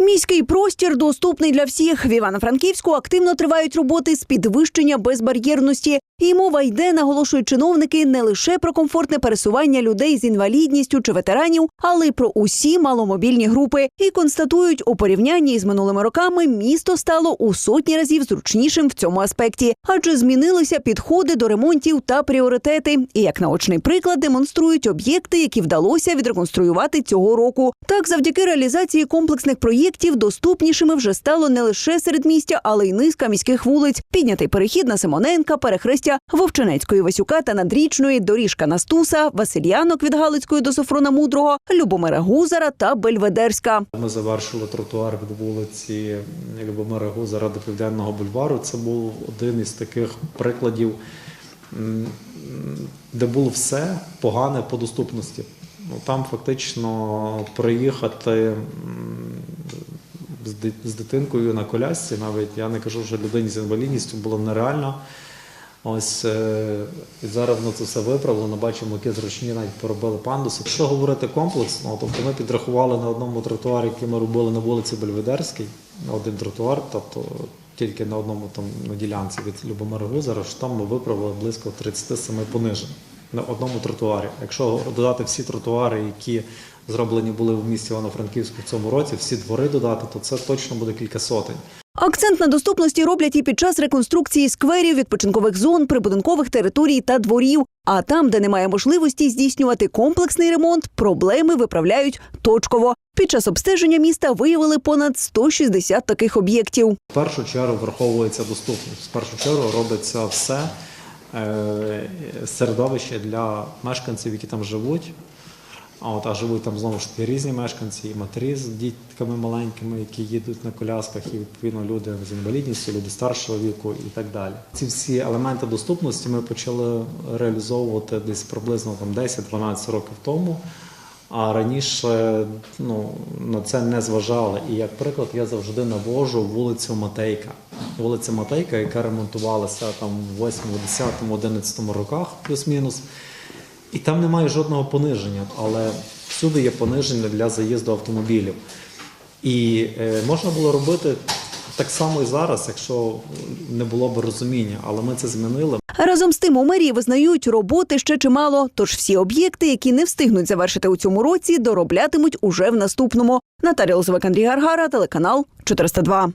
Міський простір доступний для всіх. В Івано-Франківську активно тривають роботи з підвищення безбар'єрності. І мова йде, наголошують чиновники, не лише про комфортне пересування людей з інвалідністю чи ветеранів, але й про усі маломобільні групи. І констатують, у порівнянні з минулими роками місто стало у сотні разів зручнішим в цьому аспекті, адже змінилися підходи до ремонтів та пріоритети. І як наочний приклад демонструють об'єкти, які вдалося відреконструювати цього року. Так, завдяки реалізації комплексних проєктів доступнішими вже стало не лише середмістя, але й низка міських вулиць. Піднятий перехід на Симоненка, перехрестя Вовчинецької Васюка та Надрічної, доріжка Настуса, Васильянок від Галицької до Софрона Мудрого, Любомира Гузара та Бельведерська. Ми завершили тротуар від вулиці Любомира Гузара до Південного бульвару. Це був один із таких прикладів, де було все погане по доступності. Ну, там фактично ди- з дитинкою на колясці, навіть я не кажу, що людині з інвалідністю було нереально. Ось е, і зараз воно це все виправлено. Бачимо, які зручні навіть поробили пандуси. Якщо говорити комплексно, тобто ми підрахували на одному тротуарі, який ми робили на вулиці Бельведерській, один тротуар, тобто тільки на одному там на ділянці від Любомира Гузара, що там ми виправили близько 37 понижень на одному тротуарі. Якщо додати всі тротуари, які зроблені були в місті Івано-Франківську в цьому році, всі двори додати, то це точно буде кілька сотень. Акцент на доступності роблять і під час реконструкції скверів, відпочинкових зон, прибудинкових територій та дворів. А там, де немає можливості здійснювати комплексний ремонт, проблеми виправляють точково. Під час обстеження міста виявили понад 160 таких об'єктів. В першу чергу враховується доступність. В першу чергу робиться все е, середовище для мешканців, які там живуть. А от а живуть там знову ж таки різні мешканці, і матері з дітками маленькими, які їдуть на колясках, і відповідно люди з інвалідністю, люди старшого віку і так далі. Ці всі елементи доступності ми почали реалізовувати десь приблизно там 10-12 років тому. А раніше ну, на це не зважали. І як приклад, я завжди навожу вулицю Матейка. Вулиця Матейка, яка ремонтувалася там в 8, 10, 11 роках, плюс-мінус. І там немає жодного пониження, але всюди є пониження для заїзду автомобілів. І е, можна було робити так само і зараз, якщо не було б розуміння, але ми це змінили. Разом з тим у мерії визнають, роботи ще чимало. Тож всі об'єкти, які не встигнуть завершити у цьому році, дороблятимуть уже в наступному. Наталія Лозовик, Андрій Гаргара, телеканал 402.